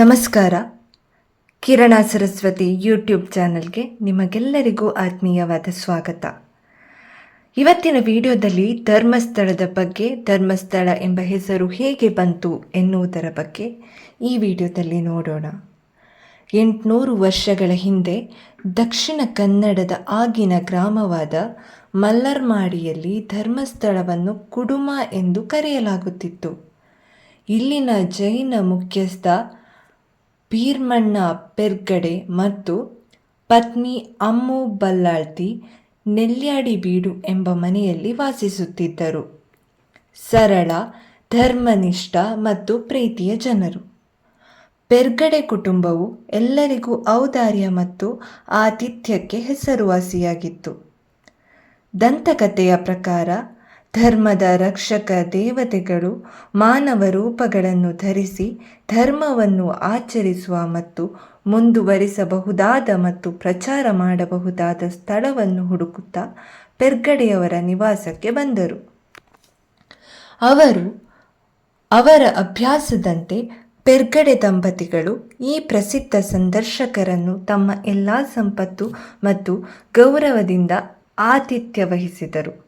ನಮಸ್ಕಾರ. ಕಿರಣ ಸರಸ್ವತಿ ಯೂಟ್ಯೂಬ್ ಚಾನಲ್ಗೆ ನಿಮಗೆಲ್ಲರಿಗೂ ಆತ್ಮೀಯವಾದ ಸ್ವಾಗತ. ಇವತ್ತಿನ ವಿಡಿಯೋದಲ್ಲಿ ಧರ್ಮಸ್ಥಳದ ಬಗ್ಗೆ, ಧರ್ಮಸ್ಥಳ ಎಂಬ ಹೆಸರು ಹೇಗೆ ಬಂತು ಎನ್ನುವುದರ ಬಗ್ಗೆ ಈ ವಿಡಿಯೋದಲ್ಲಿ ನೋಡೋಣ. ಎಂಟುನೂರು ವರ್ಷಗಳ ಹಿಂದೆ ದಕ್ಷಿಣ ಕನ್ನಡದ ಆಗಿನ ಗ್ರಾಮವಾದ ಮಲ್ಲರ್ಮಾಡಿಯಲ್ಲಿ ಧರ್ಮಸ್ಥಳವನ್ನು ಕುಡುಮ ಎಂದು ಕರೆಯಲಾಗುತ್ತಿತ್ತು. ಇಲ್ಲಿನ ಜೈನ ಮುಖ್ಯಸ್ಥ ಭೀರ್ಮಣ್ಣ ಪೆರ್ಗಡೆ ಮತ್ತು ಪತ್ನಿ ಅಮ್ಮು ಬಲ್ಲಾಳ್ತಿ ನೆಲ್ಯಾಡಿ ಬೀಡು ಎಂಬ ಮನೆಯಲ್ಲಿ ವಾಸಿಸುತ್ತಿದ್ದರು. ಸರಳ, ಧರ್ಮನಿಷ್ಠ ಮತ್ತು ಪ್ರೀತಿಯ ಜನರು. ಪೆರ್ಗಡೆ ಕುಟುಂಬವು ಎಲ್ಲರಿಗೂ ಔದಾರ್ಯ ಮತ್ತು ಆತಿಥ್ಯಕ್ಕೆ ಹೆಸರುವಾಸಿಯಾಗಿತ್ತು. ದಂತಕಥೆಯ ಪ್ರಕಾರ ಧರ್ಮದ ರಕ್ಷಕ ದೇವತೆಗಳು ಮಾನವ ರೂಪಗಳನ್ನು ಧರಿಸಿ ಧರ್ಮವನ್ನು ಆಚರಿಸುವ ಮತ್ತು ಮುಂದುವರಿಸಬಹುದಾದ ಮತ್ತು ಪ್ರಚಾರ ಮಾಡಬಹುದಾದ ಸ್ಥಳವನ್ನು ಹುಡುಕುತ್ತಾ ಪೆರ್ಗಡೆಯವರ ನಿವಾಸಕ್ಕೆ ಬಂದರು. ಅವರು ಅವರ ಅಭ್ಯಾಸದಂತೆ ಪೆರ್ಗಡೆ ದಂಪತಿಗಳು ಈ ಪ್ರಸಿದ್ಧ ಸಂದರ್ಶಕರನ್ನು ತಮ್ಮ ಎಲ್ಲ ಸಂಪತ್ತು ಮತ್ತು ಗೌರವದಿಂದ ಆತಿಥ್ಯ ವಹಿಸಿದರು.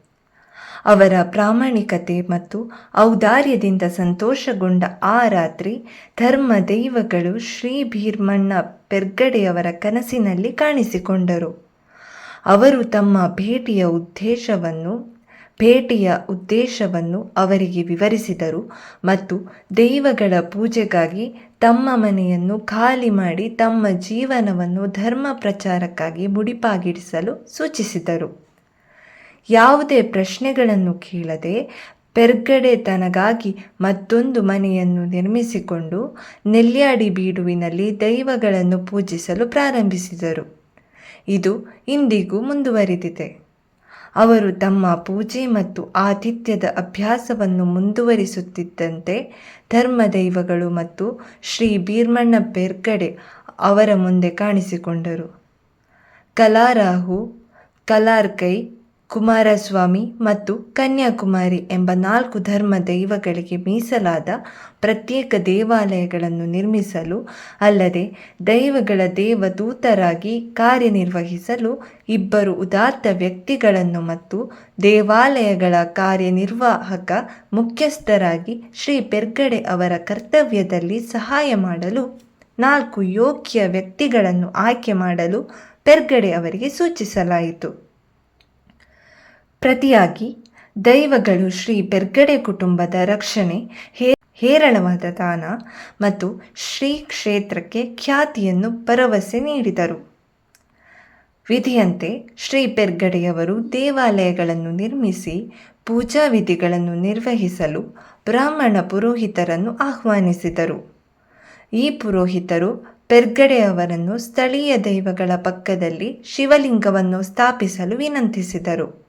ಅವರ ಪ್ರಾಮಾಣಿಕತೆ ಮತ್ತು ಔದಾರ್ಯದಿಂದ ಸಂತೋಷಗೊಂಡ ಆ ರಾತ್ರಿ ಧರ್ಮ ದೈವಗಳು ಶ್ರೀ ಭೀರ್ಮಣ್ಣ ಪೆರ್ಗಡೆಯವರ ಕನಸಿನಲ್ಲಿ ಕಾಣಿಸಿಕೊಂಡರು. ಅವರು ತಮ್ಮ ಭೇಟಿಯ ಉದ್ದೇಶವನ್ನು ಭೇಟಿಯ ಉದ್ದೇಶವನ್ನು ಅವರಿಗೆ ವಿವರಿಸಿದರು ಮತ್ತು ದೈವಗಳ ಪೂಜೆಗಾಗಿ ತಮ್ಮ ಮನೆಯನ್ನು ಖಾಲಿ ಮಾಡಿ ತಮ್ಮ ಜೀವನವನ್ನು ಧರ್ಮ ಪ್ರಚಾರಕ್ಕಾಗಿ ಮುಡಿಪಾಗಿಡಿಸಲು ಸೂಚಿಸಿದರು. ಯಾವುದೇ ಪ್ರಶ್ನೆಗಳನ್ನು ಕೇಳದೆ ಪೆರ್ಗಡೆ ತನಗಾಗಿ ಮತ್ತೊಂದು ಮನೆಯನ್ನು ನಿರ್ಮಿಸಿಕೊಂಡು ನೆಲ್ಯಾಡಿ ಬೀಡುವಿನಲ್ಲಿ ದೈವಗಳನ್ನು ಪೂಜಿಸಲು ಪ್ರಾರಂಭಿಸಿದರು. ಇದು ಇಂದಿಗೂ ಮುಂದುವರಿದಿದೆ. ಅವರು ತಮ್ಮ ಪೂಜೆ ಮತ್ತು ಆತಿಥ್ಯದ ಅಭ್ಯಾಸವನ್ನು ಮುಂದುವರಿಸುತ್ತಿದ್ದಂತೆ ಧರ್ಮ ದೈವಗಳು ಮತ್ತು ಶ್ರೀ ಬೀರ್ಮಣ್ಣ ಪೆರ್ಗಡೆ ಅವರ ಮುಂದೆ ಕಾಣಿಸಿಕೊಂಡರು. ಕಲಾರಾಹು, ಕಲಾರ್ಕೈ ಕುಮಾರಸ್ವಾಮಿ ಮತ್ತು ಕನ್ಯಾಕುಮಾರಿ ಎಂಬ ನಾಲ್ಕು ಧರ್ಮ ದೈವಗಳಿಗೆ ಮೀಸಲಾದ ಪ್ರತ್ಯೇಕ ದೇವಾಲಯಗಳನ್ನು ನಿರ್ಮಿಸಲು ಅಲ್ಲದೆ ದೈವಗಳ ದೇವದೂತರಾಗಿ ಕಾರ್ಯನಿರ್ವಹಿಸಲು ಇಬ್ಬರು ಉದಾತ್ತ ವ್ಯಕ್ತಿಗಳನ್ನು ಮತ್ತು ದೇವಾಲಯಗಳ ಕಾರ್ಯನಿರ್ವಾಹಕ ಮುಖ್ಯಸ್ಥರಾಗಿ ಶ್ರೀ ಪೆರ್ಗಡೆ ಅವರ ಕರ್ತವ್ಯದಲ್ಲಿ ಸಹಾಯ ಮಾಡಲು ನಾಲ್ಕು ಯೋಗ್ಯ ವ್ಯಕ್ತಿಗಳನ್ನು ಆಯ್ಕೆ ಮಾಡಲು ಪೆರ್ಗಡೆ ಅವರಿಗೆ ಸೂಚಿಸಲಾಯಿತು. ಪ್ರತಿಯಾಗಿ ದೈವಗಳು ಶ್ರೀ ಬೆರ್ಗಡೆ ಕುಟುಂಬದ ರಕ್ಷಣೆ, ಹೇ, ಹೇರಳವಾದ ದಾನ ಮತ್ತು ಶ್ರೀ ಕ್ಷೇತ್ರಕ್ಕೆ ಖ್ಯಾತಿಯನ್ನು ಭರವಸೆ ನೀಡಿದರು. ವಿಧಿಯಂತೆ ಶ್ರೀ ಪೆರ್ಗಡೆಯವರು ದೇವಾಲಯಗಳನ್ನು ನಿರ್ಮಿಸಿ, ಪೂಜಾ ವಿಧಿಗಳನ್ನು ನಿರ್ವಹಿಸಲು ಬ್ರಾಹ್ಮಣ ಪುರೋಹಿತರನ್ನು ಆಹ್ವಾನಿಸಿದರು. ಈ ಪುರೋಹಿತರು ಪೆರ್ಗಡೆಯವರನ್ನು ಸ್ಥಳೀಯ ದೈವಗಳ ಪಕ್ಕದಲ್ಲಿ ಶಿವಲಿಂಗವನ್ನು ಸ್ಥಾಪಿಸಲು ವಿನಂತಿಸಿದರು.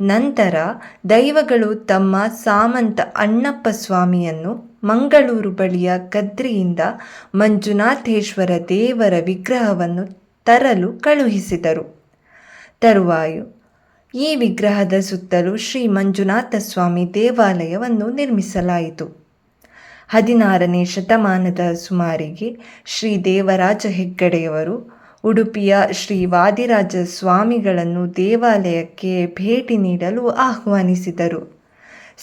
ನಂತರ ದೈವಗಳು ತಮ್ಮ ಸಾಮಂತ ಅಣ್ಣಪ್ಪ ಸ್ವಾಮಿಯನ್ನು ಮಂಗಳೂರು ಬಳಿಯ ಕದ್ರಿಯಿಂದ ಮಂಜುನಾಥೇಶ್ವರ ದೇವರ ವಿಗ್ರಹವನ್ನು ತರಲು ಕಳುಹಿಸಿದರು. ತರುವಾಯ ಈ ವಿಗ್ರಹದ ಸುತ್ತಲೂ ಶ್ರೀ ಮಂಜುನಾಥ ಸ್ವಾಮಿ ದೇವಾಲಯವನ್ನು ನಿರ್ಮಿಸಲಾಯಿತು. ಹದಿನಾರನೇ ಶತಮಾನದ ಸುಮಾರಿಗೆ ಶ್ರೀ ದೇವರಾಜ ಹೆಗ್ಗಡೆಯವರು ಉಡುಪಿಯ ಶ್ರೀ ವಾದಿರಾಜ ಸ್ವಾಮಿಗಳನ್ನು ದೇವಾಲಯಕ್ಕೆ ಭೇಟಿ ನೀಡಲು ಆಹ್ವಾನಿಸಿದರು.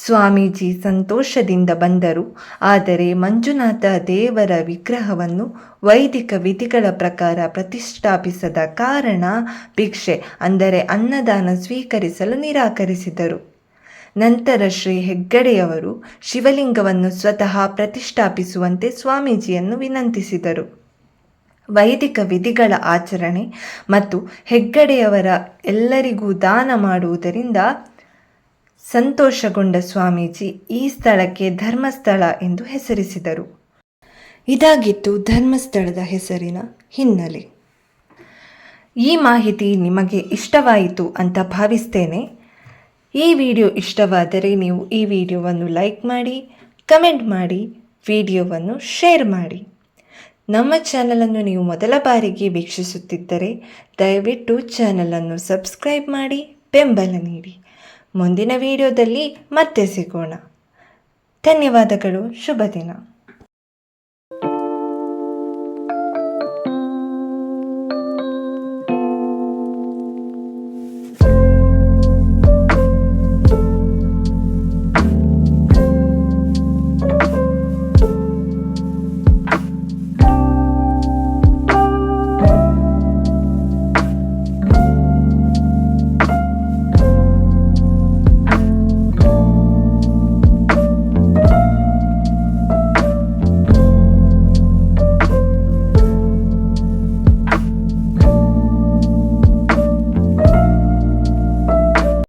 ಸ್ವಾಮೀಜಿ ಸಂತೋಷದಿಂದ ಬಂದರು. ಆದರೆ ಮಂಜುನಾಥ ದೇವರ ವಿಗ್ರಹವನ್ನು ವೈದಿಕ ವಿಧಿಗಳ ಪ್ರಕಾರ ಪ್ರತಿಷ್ಠಾಪಿಸದ ಕಾರಣ ಭಿಕ್ಷೆ, ಅಂದರೆ ಅನ್ನದಾನ ಸ್ವೀಕರಿಸಲು ನಿರಾಕರಿಸಿದರು. ನಂತರ ಶ್ರೀ ಹೆಗ್ಗಡೆಯವರು ಶಿವಲಿಂಗವನ್ನು ಸ್ವತಃ ಪ್ರತಿಷ್ಠಾಪಿಸುವಂತೆ ಸ್ವಾಮೀಜಿಯನ್ನು ವಿನಂತಿಸಿದರು. ವೈದಿಕ ವಿಧಿಗಳ ಆಚರಣೆ ಮತ್ತು ಹೆಗ್ಗಡೆಯವರ ಎಲ್ಲರಿಗೂ ದಾನ ಮಾಡುವುದರಿಂದ ಸಂತೋಷಗೊಂಡ ಸ್ವಾಮೀಜಿ ಈ ಸ್ಥಳಕ್ಕೆ ಧರ್ಮಸ್ಥಳ ಎಂದು ಹೆಸರಿಸಿದರು. ಇದಾಗಿತ್ತು ಧರ್ಮಸ್ಥಳದ ಹೆಸರಿನ ಹಿನ್ನೆಲೆ. ಈ ಮಾಹಿತಿ ನಿಮಗೆ ಇಷ್ಟವಾಯಿತು ಅಂತ ಭಾವಿಸ್ತೇನೆ. ಈ ವಿಡಿಯೋ ಇಷ್ಟವಾದರೆ ನೀವು ಈ ವಿಡಿಯೋವನ್ನು ಲೈಕ್ ಮಾಡಿ, ಕಮೆಂಟ್ ಮಾಡಿ, ವಿಡಿಯೋವನ್ನು ಶೇರ್ ಮಾಡಿ. ನಮ್ಮ ಚಾನಲನ್ನು ನೀವು ಮೊದಲ ಬಾರಿಗೆ ವೀಕ್ಷಿಸುತ್ತಿದ್ದರೆ, ದಯವಿಟ್ಟು ಚಾನಲನ್ನು ಸಬ್ಸ್ಕ್ರೈಬ್ ಮಾಡಿ, ಬೆಂಬಲ ನೀಡಿ. ಮುಂದಿನ ವಿಡಿಯೋದಲ್ಲಿ ಮತ್ತೆ ಸಿಗೋಣ. ಧನ್ಯವಾದಗಳು, ಶುಭ ದಿನ.